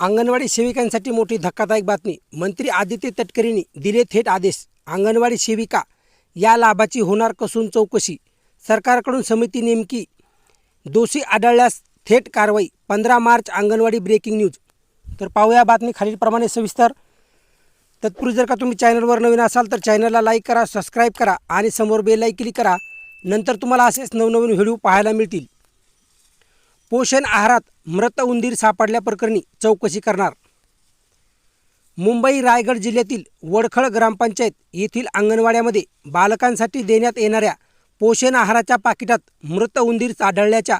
अंगणवाडी सेविकांसाठी मोठी धक्कादायक बातमी. मंत्री आदित्य तटकरेंनी दिले थेट आदेश. अंगणवाडी सेविका या लाभाची होणार कसून चौकशी? सरकारकडून समिती नेमकी? दोषी आढळल्यास थेट कारवाई. पंधरा मार्च अंगणवाडी ब्रेकिंग न्यूज. तर पाहूया बातमी खालीलप्रमाणे सविस्तर. तत्पूर्वी जर का तुम्ही चॅनलवर नवीन असाल तर चॅनलला लाईक करा सबस्क्राईब करा आणि समोर बेल क्लिक करा. नंतर तुम्हाला असेच नवनवीन व्हिडिओ पाहायला मिळतील. पोषण आहारात मृत उंदीर सापडल्याप्रकरणी चौकशी करणार. मुंबई रायगड जिल्ह्यातील वडखळ ग्रामपंचायत येथील अंगणवाड्यामध्ये बालकांसाठी देण्यात येणाऱ्या पोषण आहाराच्या पाकिटात मृत उंदीर आढळल्याच्या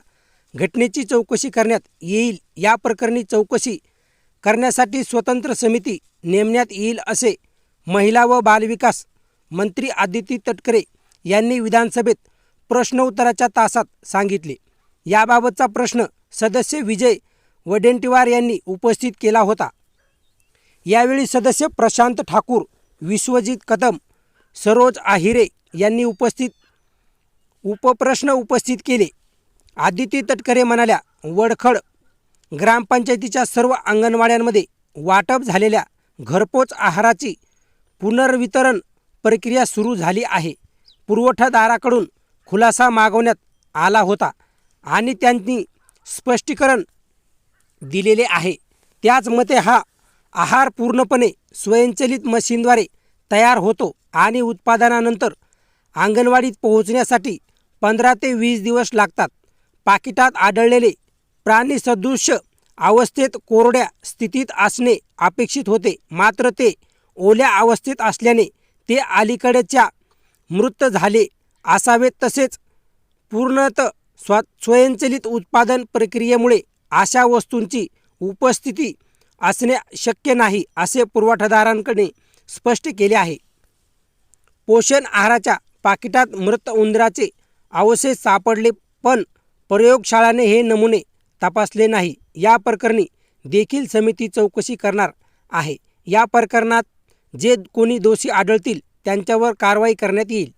घटनेची चौकशी करण्यात येईल. या प्रकरणी चौकशी करण्यासाठी स्वतंत्र समिती नेमण्यात येईल असे महिला व बालविकास मंत्री आदिती तटकरे यांनी विधानसभेत प्रश्नोत्तराच्या तासात सांगितले. याबाबतचा प्रश्न सदस्य विजय वडेंटीवार यांनी उपस्थित केला होता. यावेळी सदस्य प्रशांत ठाकूर विश्वजित कदम सरोज आहिरे यांनी उपस्थित उपप्रश्न उपस्थित केले. आदिती तटकरे म्हणाल्या वडखड ग्रामपंचायतीच्या सर्व अंगणवाड्यांमध्ये वाटप झालेल्या घरपोच आहाराची पुनर्वितरण प्रक्रिया सुरू झाली आहे. पुरवठादाराकडून खुलासा मागवण्यात आला होता. आणि त्यांनी स्पष्टीकरण दिलेले आहे. त्याच मते हा आहार पूर्णपणे स्वयंचलित मशीनद्वारे तयार होतो आणि उत्पादनानंतर अंगणवाडीत पोहोचण्यासाठी पंधरा ते वीस दिवस लागतात. पाकिटात आढळलेले प्राणीसदृश अवस्थेत कोरड्या स्थितीत असणे अपेक्षित होते. मात्र ते ओल्या अवस्थेत असल्याने ते अलीकडच्या मृत झाले असावेत. तसेच पूर्णत स्व स्वयंचलित उत्पादन प्रक्रियेमुळे अशा वस्तूंची उपस्थिती असणे शक्य नाही असे पुरवठादारांकडे स्पष्ट केले आहे. पोषण आहाराच्या पाकिटात मृत उंदराचे अवशेष सापडले पण प्रयोगशाळाने हे नमुने तपासले नाही. या प्रकरणी देखील समिती चौकशी करणार आहे. या प्रकरणात जे कोणी दोषी आढळतील त्यांच्यावर कारवाई करण्यात येईल.